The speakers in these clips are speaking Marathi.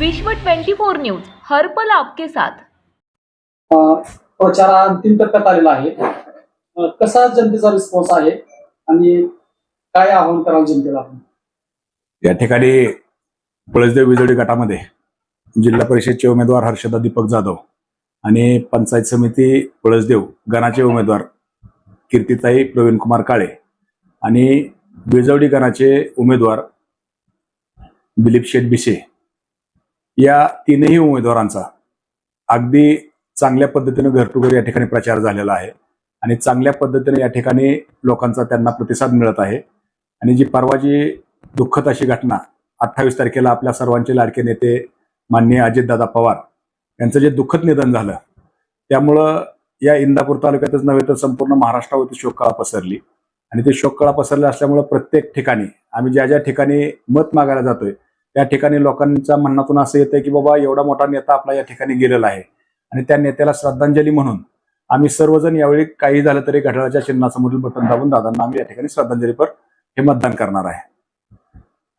विश्व 24 न्यूज हर पल आपके साथ. प्रचार अंतिम टप्प्यात आलेला आहे. कसा जनतेचा रिस्पॉन्स आहे आणि काय आव्हान कराल जनतेला आपण? या ठिकाणी पळसदेव विजोडी गटामध्ये जिल्हा परिषदचे उमेदवार हर्षदा दीपक जाधव आणि पंचायत समिती पळसदेव गणाचे उमेदवार कीर्तिताई प्रवीण कुमार काळे आणि विजवडी गणाचे उमेदवार दिलीप शेठ बिशे या तीनही उमेदवारांचा अगदी चांगल्या पद्धतीनं घर टू घर या ठिकाणी प्रचार झालेला आहे. आणि चांगल्या पद्धतीने या ठिकाणी लोकांचा त्यांना प्रतिसाद मिळत आहे. आणि जी परवाची दुःखद अशी घटना अठ्ठावीस तारखेला आपल्या सर्वांचे लाडके नेते माननीय अजितदादा पवार यांचं जे दुःखद निधन झालं त्यामुळं या इंदापूर तालुक्यातच नव्हे तर संपूर्ण महाराष्ट्रावरती शोककळा पसरली. आणि ते शोककळा पसरल्या असल्यामुळं प्रत्येक ठिकाणी आम्ही ज्या ज्या ठिकाणी मत मागायला जातोय त्या ठिकाणी लोकांच्या म्हणण्यातून असं येतंय की बाबा एवढा मोठा नेता आपला या ठिकाणी गेलेला आहे आणि त्या नेत्याला श्रद्धांजली म्हणून आम्ही सर्वजण यावेळी काही झालं तरी घड्याळाच्या चिन्हासमोरील बटन दाबून दादांना आम्ही या ठिकाणी श्रद्धांजलीपर हे मतदान करणार आहे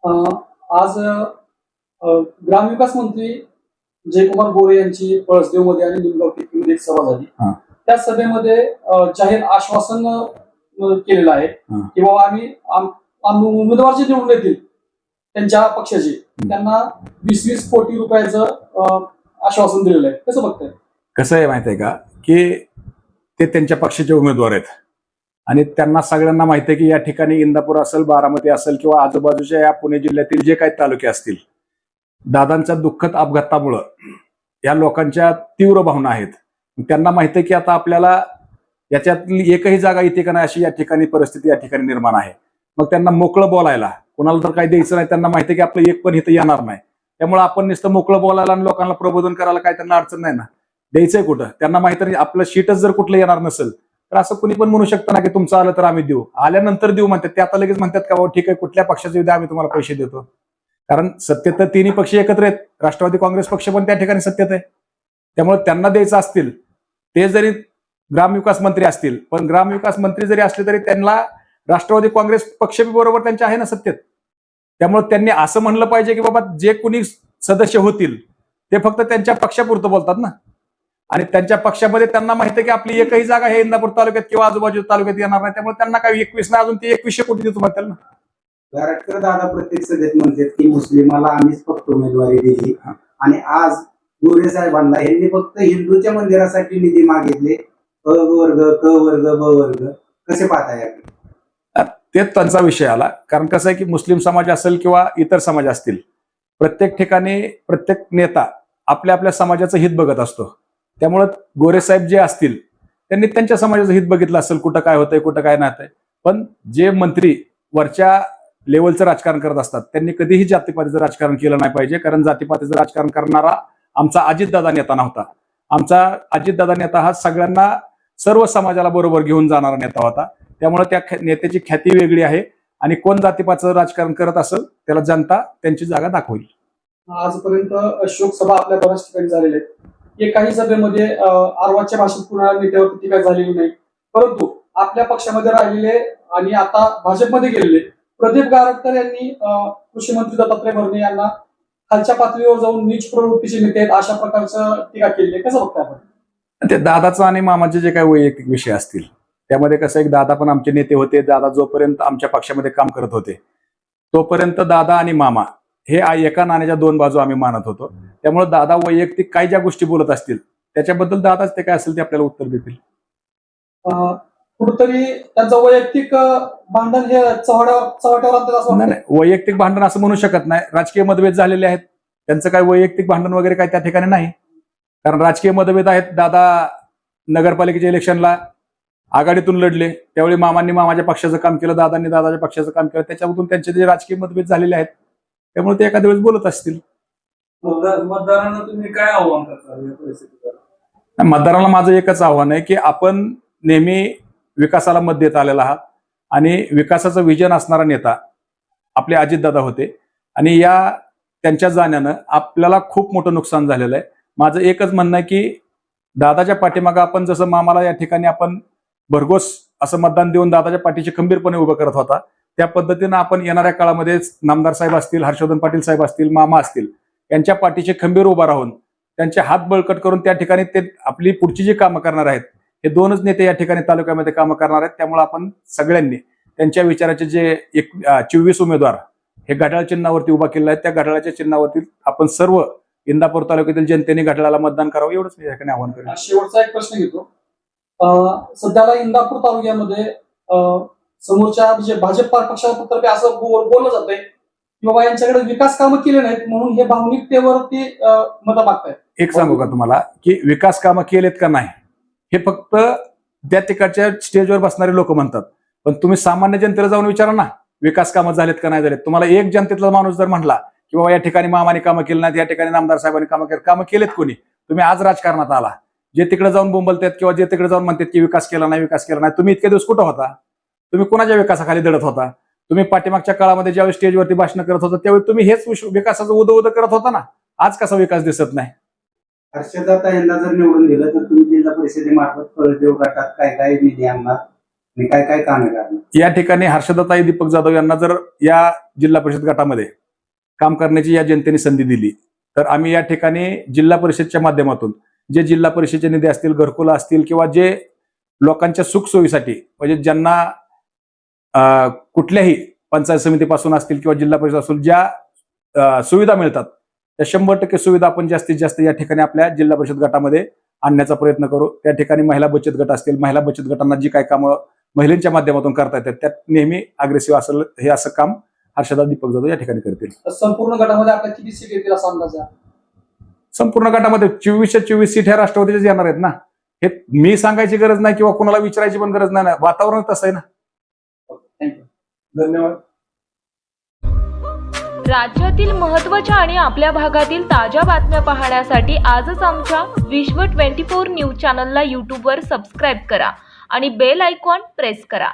अ, आज ग्रामविकास मंत्री जयकुमार गोरे यांची पळसदेवमध्ये आणि निमगाव एक सभा झाली. त्या सभेमध्ये जाहीर आश्वासन केलेलं आहे. की बाबा आम्ही आम- आम- उमेदवार जे निवडून येतील त्यांच्या पक्षाचे. त्यांना वीस वीस कोटी रुपयाचं आश्वासन दिलेलं आहे. कसं बघताय? कसं आहे माहिती आहे का? की ते त्यांच्या पक्षाचे उमेदवार आहेत. आणि त्यांना सगळ्यांना माहिती आहे की या ठिकाणी इंदापूर असेल बारामती असेल किंवा आजूबाजूच्या या पुणे जिल्ह्यातील जे काही तालुके असतील दादांच्या दुःखद अपघातामुळं या लोकांच्या तीव्र भावना आहेत. त्यांना माहिती आहे की आता आपल्याला याच्यातली एकही जागा इथे का नाही अशी या ठिकाणी परिस्थिती या ठिकाणी निर्माण आहे. मग त्यांना मोकळं बोलायला कोणाला तर काही द्यायचं नाही त्यांना माहिती आहे की आपलं एक पण इथं येणार नाही. त्यामुळे आपण नुसतं मोकळं बोलायला आणि लोकांना प्रबोधन करायला काय त्यांना अडचण नाही ना. द्यायचंय कुठं? त्यांना माहिती नाही आपलं शीटच जर कुठलं येणार नसेल तर असं कुणी पण म्हणू शकतं ना की तुमचं आलं तर आम्ही देऊ. आल्यानंतर देऊ म्हणतात ते आता लगेच म्हणतात का हो, ठीक आहे कुठल्या पक्षाचे द्या आम्ही तुम्हाला पैसे देतो. कारण सत्तेत तर तिन्ही पक्ष एकत्र आहेत. राष्ट्रवादी काँग्रेस पक्ष पण त्या ठिकाणी सत्तेत आहे. त्यामुळे त्यांना द्यायचं असतील ते जरी ग्रामविकास मंत्री असतील पण ग्रामविकास मंत्री जरी असले तरी त्यांना राष्ट्रवादी काँग्रेस पक्ष बी बरोबर त्यांच्या आहे ना सत्तेत. त्यामुळे त्यांनी असं म्हणलं पाहिजे की बाबा जे कुणी सदस्य होतील ते फक्त त्यांच्या पक्षापुरतं बोलतात ना. आणि त्यांच्या पक्षामध्ये त्यांना माहिती आहे की आपली एकही जागा हे इंदापूर तालुक्यात किंवा आजूबाजूच्या तालुक्यात येणार नाही. त्यामुळे त्यांना काही एकवीस नाही अजून ते एकवीसशे कोटी देतो म्हणतात ना. गारटकर दादा प्रत्येक सभेत म्हणतात की मुस्लिमाला आम्हीच फक्त उमेदवारी दिली. आणि आज गोरे साहेबांना यांनी फक्त हिंदूच्या मंदिरासाठी निधी मागितले. अ वर्ग क वर्ग ब वर्ग. कसे पाहताय? तेच त्यांचा विषय आला. कारण कसं आहे की मुस्लिम समाज असेल किंवा इतर समाज असतील प्रत्येक ठिकाणी प्रत्येक नेता आपल्या आपल्या समाजाचं हित बघत असतो. त्यामुळं गोरेसाहेब जे असतील त्यांनी त्यांच्या समाजाचं हित बघितलं असेल कुठं काय होतंय कुठं काय नाही पण जे मंत्री वरच्या लेवलचं राजकारण करत असतात त्यांनी कधीही जातीपातीचं राजकारण केलं नाही पाहिजे. कारण जातीपातीचं राजकारण करणारा आमचा अजितदादा नेता नव्हता. आमचा अजितदादा नेता हा सगळ्यांना सर्व समाजाला बरोबर घेऊन जाणारा नेता होता. त्यामुळे त्या नेत्याची ख्याती वेगळी आहे. आणि कोण जातीपाचं राजकारण करत असेल त्याला जनता त्यांची जागा दाखवेल. आजपर्यंत शोक सभा आपल्या बऱ्याच ठिकाणी झालेल्या आहेत. एकाही सभेमध्ये अ, आरवाच्या भाषेत कुणा नेत्यावरती टीका झालेली नाही. परंतु आपल्या पक्षामध्ये राहिलेले आणि आता भाजपमध्ये गेलेले प्रदीप गारटकर यांनी कृषी मंत्री दत्तात्रय भरणे यांना खालच्या पातळीवर जाऊन नीच प्रवृत्तीचे नेते आहेत अशा प्रकारचं टीका केली आहे कसं बघताय आपण? ते दादाचं आणि मामाचे जे काही वैयक्तिक विषय असतील त्यामध्ये कसं एक दादा पण आमचे नेते होते दादा जोपर्यंत आमच्या पक्षामध्ये काम करत होते तोपर्यंत दादा आणि मामा हे एका नाण्याच्या दोन बाजू आम्ही मानत होतो. त्यामुळे दादा वैयक्तिक काही ज्या गोष्टी बोलत असतील त्याच्याबद्दल दादाच ते काय असेल ते आपल्याला उत्तर देतील. अ, कुठंतरी त्यांचं वैयक्तिक भांडण हे नाही वैयक्तिक भांडण असं म्हणू शकत नाही. राजकीय मतभेद झालेले आहेत. त्यांचं काय वैयक्तिक भांडण वगैरे काय त्या ठिकाणी नाही. कारण राजकीय मतभेद आहेत. दादा नगरपालिकेच्या इलेक्शनला आघाडीतून लढले त्यावेळी मामांनी मामाच्या पक्षाचं काम केलं दादांनी दादाच्या पक्षाचं काम केलं. त्याच्यामधून त्यांचे जे राजकीय मतभेद झालेले आहेत त्यामुळे ते एखाद्या वेळेस बोलत असतील. मतदार- मतदारांना तुम्ही काय आव्हान करता मतदाराला माझं एकच आव्हान आहे की आपण नेहमी विकासाला मत देत आलेला आहात आणि विकासाचं विजन असणारा नेता आपले अजितदादा होते. आणि या त्यांच्या जाण्यानं आपल्याला खूप मोठं नुकसान झालेलं आहे. माझं एकच म्हणणं आहे की दादाच्या पाठीमागं आपण जसं मामाला या ठिकाणी आपण भरघोस असं मतदान देऊन दादाच्या पाठीशी खंबीरपणे उभं करत होता. त्या पद्धतीनं आपण येणाऱ्या काळामध्ये नामदार साहेब असतील हर्षवर्धन पाटील साहेब असतील मामा असतील यांच्या पाठीचे खंबीर उभा राहून त्यांचे हात बळकट करून त्या ठिकाणी ते आपली पुढची जी कामं करणार आहेत हे दोनच नेते या ठिकाणी तालुक्यामध्ये कामं करणार आहेत. त्यामुळे आपण सगळ्यांनी त्यांच्या विचाराचे जे एक चोवीस उमेदवार हे घड्याळ चिन्हावरती उभा केले आहे त्या घड्याळाच्या चिन्हावरती आपण सर्व इंदापूर तालुक्यातील जनतेने घड्याळाला मतदान करावं एवढंच मी या ठिकाणी आवाहन करेन. शेवटचा एक प्रश्न घेतो. सध्याला इंदापूर तालुक्यामध्ये समोरच्या म्हणजे भाजप पक्षातर्फे असं बोललं जातंय की बाबा यांच्याकडे विकास कामं केले नाहीत म्हणून हे भावनिकतेवरती अं, मतं मागतायत. एक सांगू का तुम्हाला की विकास कामं केलेत का नाही? हे फक्त त्या तिकडच्या स्टेजवर बसणारे लोक म्हणतात. पण तुम्ही सामान्य जनतेला जाऊन विचारा ना विकास कामं झालेत का नाही झालेत. तुम्हाला एक जनतेतला माणूस जर म्हटला की बाबा या ठिकाणी मामाने कामं केली नाहीत या ठिकाणी नामदार साहेबांनी कामं केली कामं केलेत कोणी? तुम्ही आज राजकारणात आला. जे तिकडे जाऊन बोंबलतात किंवा जे तिकडे जाऊन म्हणतात की विकास केला नाही विकास केला नाही तुम्ही इतके दिवस कुठं होता? तुम्ही कोणाच्या विकासाखाली दडत होता? तुम्ही पाठीमागच्या काळामध्ये ज्यावेळी स्टेजवरती भाषण करत होता त्यावेळी तुम्ही हेच विकासाचं उद उद करत होता ना? आज कसा विकास दिसत नाही? हर्षदाता यांना जर निवडून दिलं तर तुम्ही जिल्हा परिषदेमार्फत कळदेव गटात काय काय निधी आणणार? आणि काय काय कामे करणार? या ठिकाणी हर्षदताई दीपक जाधव यांना जर या जिल्हा परिषद गटामध्ये काम करण्याची या जनतेने संधी दिली तर आम्ही या ठिकाणी जिल्हा परिषदच्या माध्यमातून जे जिल्हा परिषदेचे निधी असतील घरकुला असतील किंवा जे लोकांच्या सुखसोयीसाठी म्हणजे ज्यांना कुठल्याही पंचायत समितीपासून असतील किंवा जिल्हा परिषद असतील ज्या सुविधा मिळतात त्या शंभर टक्के सुविधा आपण जास्तीत जास्त या ठिकाणी आपल्या जिल्हा परिषद गटामध्ये आणण्याचा प्रयत्न करू. त्या ठिकाणी महिला बचत गट असतील महिला बचत गटांना जी काही कामं महिलांच्या माध्यमातून करता येतात त्यात नेहमी अग्रेसिव्ह असेल हे असं काम हर्षदा दीपक जाधव या ठिकाणी करतील. संपूर्ण गटामध्ये आपल्या किती सीट येतील असा अंदाज आहे? संपूर्ण गटामध्ये चोवीसच्या चोवीस सीट ह्या राष्ट्रवादीच्याच येणार आहेत ना? हे मी सांगायची गरज नाही किंवा कुणाला विचारायची पण गरज नाही ना? वातावरण तसं आहे ना? धन्यवाद. राज्यातील महत्त्वाच्या आणि आपल्या भागातील ताज्या बातम्या पाहण्यासाठी आजच आमच्या विश्व ट्वेंटी फोर न्यूज चॅनलला यूट्यूबवर सबस्क्राईब करा आणि बेल आयकॉन प्रेस करा.